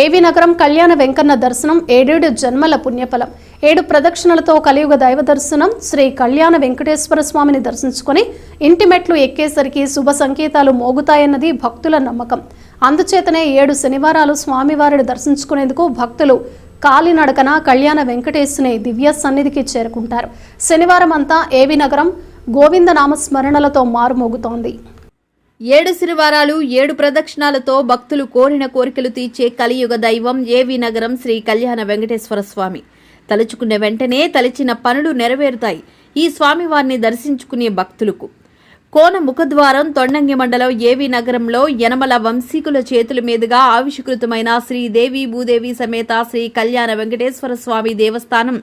ఏవి నగరం కళ్యాణ వెంకన్న దర్శనం ఏడేడు జన్మల పుణ్యఫలం. ఏడు ప్రదక్షిణలతో కలియుగ దైవ దర్శనం శ్రీ కళ్యాణ వెంకటేశ్వర స్వామిని దర్శించుకొని ఇంటి మెట్లు ఎక్కేసరికి శుభ సంకేతాలు మోగుతాయన్నది భక్తుల నమ్మకం. అందుచేతనే ఏడు శనివారాలు స్వామివారిని దర్శించుకునేందుకు భక్తులు కాలినడకన కళ్యాణ వెంకటేశుని దివ్య సన్నిధికి చేరుకుంటారు. శనివారం అంతా ఏవి నగరం గోవింద నామస్మరణలతో మారుమోగుతోంది. ఏడు శనివారాలు ఏడు ప్రదక్షిణాలతో భక్తులు కోరిన కోరికలు తీర్చే కలియుగ దైవం ఏవి నగరం శ్రీ కళ్యాణ వెంకటేశ్వర స్వామి. తలుచుకున్న వెంటనే తలిచిన పనులు నెరవేరుతాయి. ఈ స్వామివారిని దర్శించుకునే భక్తులకు. కోన ముఖద్వారం తొండంగి మండలం ఏవి నగరంలో యనమల వంశీకుల చేతుల మీదుగా ఆవిష్కృతమైన శ్రీదేవి భూదేవి సమేత శ్రీ కళ్యాణ వెంకటేశ్వర స్వామి దేవస్థానం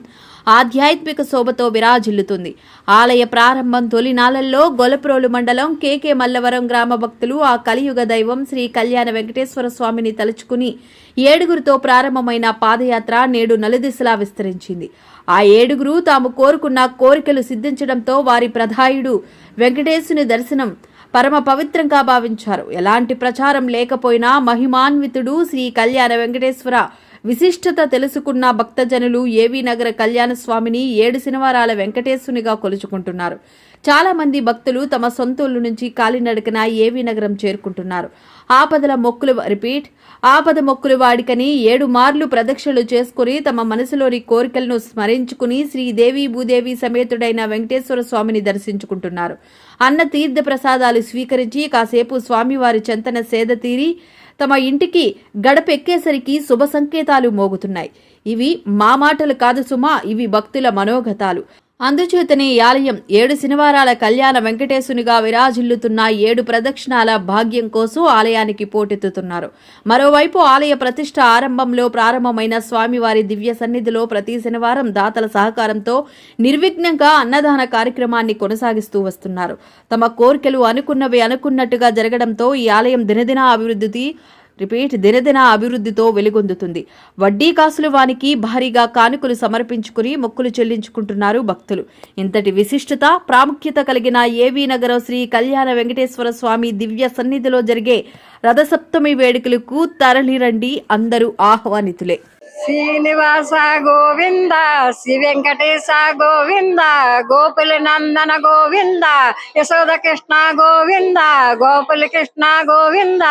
ఆధ్యాత్మిక శోభతో విరాజిల్లుతుంది. ఆలయ ప్రారంభం తొలినాళ్ళలో గొలప్రోలు మండలం కేకే మల్లవరం గ్రామ భక్తులు ఆ కలియుగ దైవం శ్రీ కళ్యాణ వెంకటేశ్వర స్వామిని తలుచుకుని ఏడుగురితో ప్రారంభమైన పాదయాత్ర నేడు నలుదిశలా విస్తరించింది. ఆ ఏడుగురు తాము కోరుకున్న కోరికలు సిద్ధించడంతో వారి ప్రధాయుడు వెంకటేశుని దర్శనం పరమ పవిత్రంగా భావించారు. ఎలాంటి ప్రచారం లేకపోయినా మహిమాన్వితుడు శ్రీ కళ్యాణ వెంకటేశ్వర విశిష్టత తెలుసుకున్న భక్తజనులు ఏవి నగర కళ్యాణ స్వామిని ఏడు శనివారాల వెంకటేశునిగా కొలుచుకుంటున్నారు. చాలా మంది భక్తులు తమ సొంతూళ్ళు నుంచి కాలినడకన ఏవి నగరం చేరుకుంటున్నారు. ఆపదల మొక్కులు రిపీట్ ఆపద మొక్కులు వాడికని ఏడు మార్లు ప్రదక్షిణలు చేసుకుని తమ మనసులోని కోరికలను స్మరించుకుని శ్రీదేవి భూదేవి సమేతుడైన వెంకటేశ్వర స్వామిని దర్శించుకుంటున్నారు. అన్న తీర్థ ప్రసాదాలు స్వీకరించి కాసేపు స్వామివారి చెంతన సేద తీరి తమ ఇంటికి గడపెక్కేసరికి శుభ సంకేతాలు మోగుతున్నాయి. ఇవి మా మాటలు కాదు సుమా ఇవి భక్తుల మనోగతాలు. అందుచేతనే ఈ ఆలయం ఏడు శనివారాల కళ్యాణ వెంకటేశునిగా విరాజిల్లుతున్న ఏడు ప్రదక్షిణాల భాగ్యం కోసం ఆలయానికి పోటెత్తుతున్నారు. మరోవైపు ఆలయ ప్రతిష్ట ఆరంభంలో ప్రారంభమైన స్వామివారి దివ్య సన్నిధిలో ప్రతి శనివారం దాతల సహకారంతో నిర్విఘ్నంగా అన్నదాన కార్యక్రమాన్ని కొనసాగిస్తూ వస్తున్నారు. తమ కోరికలు అనుకున్నవి అనుకున్నట్టుగా జరగడంతో ఈ ఆలయం దినదిన అభివృద్ధి రిపీట్ దినదిన అభివృద్ధితో వెలుగొందుతుంది. వడ్డీ కాసులు వానికి భారీగా కానుకలు సమర్పించుకుని మొక్కులు చెల్లించుకుంటున్నారు భక్తులు. ఇంతటి విశిష్టత ప్రాముఖ్యత కలిగిన ఏవీ నగరం శ్రీ కళ్యాణ వెంకటేశ్వర స్వామి దివ్య సన్నిధిలో జరిగే రథసప్తమి వేడుకలకు తరలిరండి అందరూ ఆహ్వానితులే. శ్రీనివాస గోవింద శ్రీ వెంకటేశ గోవింద గోపుల నందన గోవింద యశోద కృష్ణ గోవింద గోపుల కృష్ణ గోవింద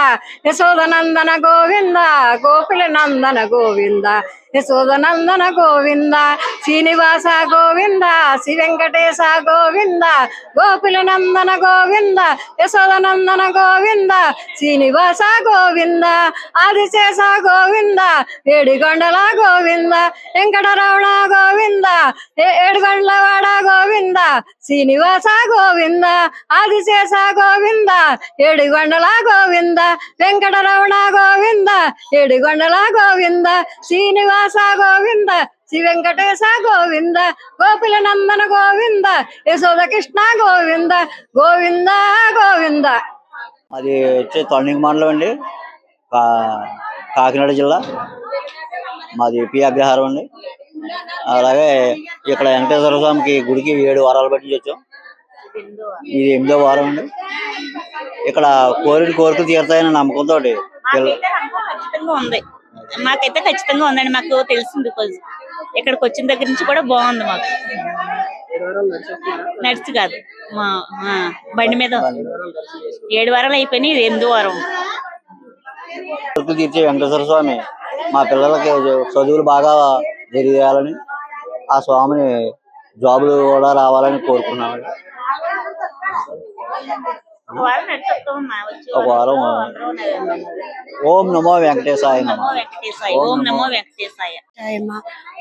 యశోద నందన గోవింద గోపుల నందన గోవింద యశోద నందన గోవింద శ్రీనివాస గోవింద శ్రీ వెంకటేశ గోవింద గోపుల నందన గోవింద యశోద నందన గోవింద శ్రీనివాస గోవింద ఆదిశేష గోవింద ఏడుగొండల గోవింద వెంకటరమణ గోవింద ఏ- ఏడుగొండలవాడ గోవింద శ్రీనివాస గోవింద ఆదిశేష గోవింద ఏడుగొండల గోవింద వెంకటరమణ గోవింద ఏడుగొండల గోవింద శ్రీనివాస గోవింద శ్రీ వెంకటేశ గోవింద గోపిల నందన గోవింద యశోద కృష్ణ గోవింద గోవింద గోవింద అది వచ్చి తొండంగి మండలం అండి. కా- కాకినాడ జిల్లా. మాది పి అగ్రహారం అండి. అలాగే ఇక్కడ వెంకటేశ్వర స్వామికి గుడికి ఏడు వారాలు బట్టి వచ్చాం. ఇది ఎనిమిదో వారం అండి. ఇక్కడ కోరిక కోరికలు తీరుతాయని నమ్మకంతో మాకైతే ఖచ్చితంగా ఉంది. మాకైతే ఖచ్చితంగా ఉందండి. మాకు తెలిసింది ఇక్కడికి వచ్చిన దగ్గర నుంచి కూడా బాగుంది మాకు. నడిచి కాదు. మా బండి మీద ఏడు వారాలు అయిపోయినాయి ఎనిమిది వారం. తీర్చే వెంకటేశ్వర స్వామి మా పిల్లలకి చదువులు బాగా జరిగేయాలని ఆ స్వామిని జాబులు కూడా రావాలని కోరుకున్నామండి ఒక వారం ఓం నమో వెంకటేశాయ నమః వెంకటేశాయ ఓం నమో వెంకటేశాయ.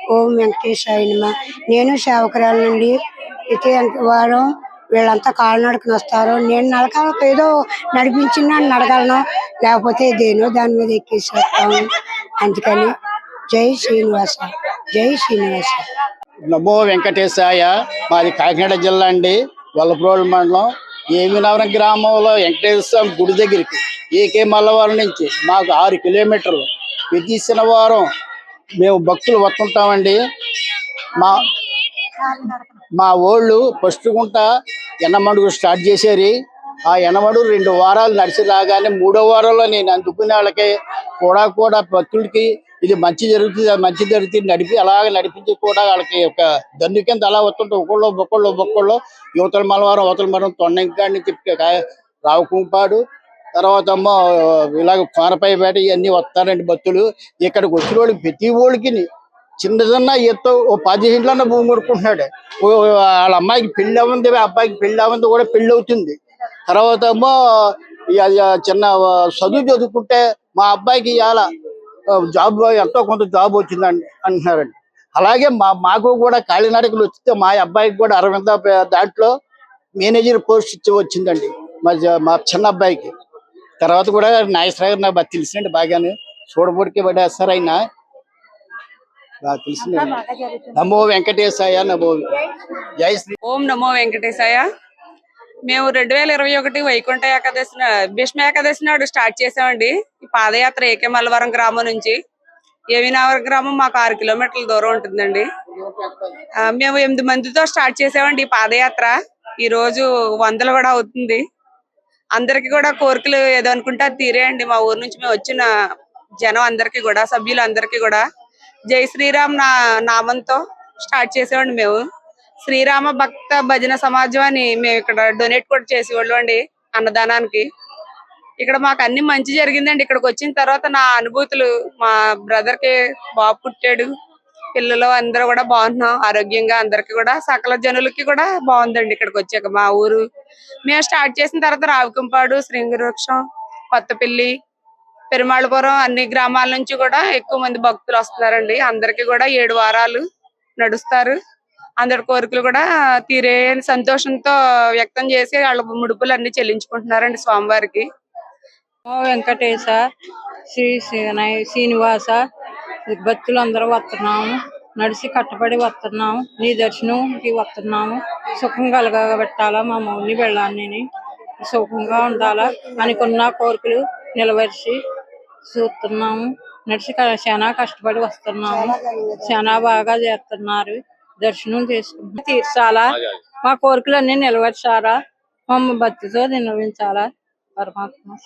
ఓం వెంకటేశాయనమ్మ నేను సేవకురాలు నుండి ప్రతి వారం వీళ్ళంతా కాళ్ళనడకన వస్తారు. నేను నడకాలకు ఏదో నడిపించిన నడగలను. లేకపోతే దేనో దాని మీద ఎక్కేసేస్తాము అందుకని జై శ్రీనివాస జై శ్రీనివాస. నమో వెంకటేశాయ. మాది కాకినాడ జిల్లా అండి. వల్లప్రోలు మండలం ఏమినవరం గ్రామంలో వెంకటేశ్వర స్వామి గుడి దగ్గరికి ఏకే మల్లవారం నుంచి మాకు ఆరు కిలోమీటర్లు. ప్రతి శనివారం మేము భక్తులు వస్తుంటామండి. మా మా ఓళ్ళు ఫస్ట్ గుంట ఎన్నమడుగు స్టార్ట్ చేశారు. ఆ ఎనమడు రెండు వారాలు నడిచి రాగానే మూడో వారంలో నేను అందుకునే వాళ్ళకి కూడా కూడా భక్తులకి ఇది మంచి జరుగుతుంది మంచి జరుగుతుంది. నడిపి అలాగ నడిపించి కూడా వాళ్ళకి ఒక దండు కింద అలా వస్తుంటే ఒకళ్ళు ఒక్కళ్ళు ఒక్కళ్ళు యువతల మలవారం అవతల మరం తొండంకాడి నుంచి కా- రావుకుంపాడు తర్వాత అమ్మ ఇలాగ కోనపై బయట ఇవన్నీ వస్తారండి భక్తులు. ఇక్కడికి వచ్చిన వాళ్ళకి ప్రతి ఓడికి చిన్నదన్నా ఎత్తో ఓ పది ఇంట్లన్న భూమి కొనుక్కుంటున్నాడు. వాళ్ళ అమ్మాయికి పెళ్ళి అవ్వంది అబ్బాయికి పెళ్ళి అవ్వంది కూడా పెళ్ళి అవుతుంది. తర్వాత ఏమో చిన్న చదువు చదువుకుంటే మా అబ్బాయికి ఇవాళ జాబ్ ఎంతో కొంత జాబ్ వచ్చిందండి అంటున్నారండి. అలాగే మా మాకు కూడా కాళీనాడకులు వచ్చితే మా అబ్బాయికి కూడా అరవింద దాంట్లో మేనేజర్ పోస్ట్ ఇచ్చి వచ్చిందండి. మా మా చిన్న అబ్బాయికి. తర్వాత కూడా నాగేశ్వరరావు గారు నాకు బాగా బాగాను. బాగానే చూడబడికి పడేస్తారు ఆయన. బాగా తెలిసింది నమో వెంకటేశాయ నమో జై శ్రీ ఓం నమో వెంకటేశాయ. మేము రెండు వేల ఇరవై ఒకటి వైకుంఠ ఏకాదశి భీష్మ ఏకాదశి నాడు స్టార్ట్ చేసామండి. ఈ పాదయాత్ర ఏకే మల్లవరం గ్రామం నుంచి. ఏవినావరం గ్రామం మాకు ఆరు కిలోమీటర్ల దూరం ఉంటుందండి. మేము ఎనిమిది మందితో స్టార్ట్ చేసామండి ఈ పాదయాత్ర. ఈ రోజు వందలు కూడా అవుతుంది. అందరికి కూడా కోరికలు ఏదో అనుకుంటే అది తీరేయండి. మా ఊరు నుంచి మేము వచ్చిన జనం అందరికి కూడా సభ్యులు అందరికి కూడా జై శ్రీరామ్ నా నామంతో స్టార్ట్ చేసేవాడి మేము. శ్రీరామ భక్త భజన సమాజం అని మేము ఇక్కడ డొనేట్ కూడా చేసేవాళ్ళం అండి అన్నదానానికి. ఇక్కడ మాకు అన్ని మంచి జరిగిందండి. ఇక్కడికి వచ్చిన తర్వాత నా అనుభూతులు మా బ్రదర్కి బాబు పుట్టాడు. పిల్లలు అందరూ కూడా బాగున్నాం ఆరోగ్యంగా అందరికి కూడా సకల జనులకి కూడా బాగుందండి ఇక్కడికి వచ్చాక మా ఊరు. మేము స్టార్ట్ చేసిన తర్వాత రావికంపాడు శ్రీంగివృక్షం కొత్తపల్లి పెరుమాళపురం అన్ని గ్రామాల నుంచి కూడా ఎక్కువ మంది భక్తులు వస్తున్నారండి. అందరికి కూడా ఏడు వారాలు నడుస్తారు. అందరి కోరికలు కూడా తీరే సంతోషంతో వ్యక్తం చేసి వాళ్ళ ముడుపులు అన్ని చెల్లించుకుంటున్నారండి స్వామివారికి. వెంకటేశ శ్రీ శ్రీ- శ్రీనివాస భక్తులు అందరూ వస్తున్నాము. నడిచి కట్టబడి వస్తున్నాము. నీ దర్శనంకి వస్తున్నాము. సుఖం కలగబెట్టాలా మా మౌని వెళ్ళాలని సుఖంగా ఉండాలా అనుకున్న కోరికలు నిలవరిచి చూస్తున్నాము. నడిచి చాలా కష్టపడి వస్తున్నాము. చాలా బాగా చేస్తున్నారు. దర్శనం చేసుకుంటున్నాం తీర్చాలా? మా కోరికలన్నీ నిలవరిచాలా? మమ్మ భక్తితో నిర్వహించాలా? పరమాత్మ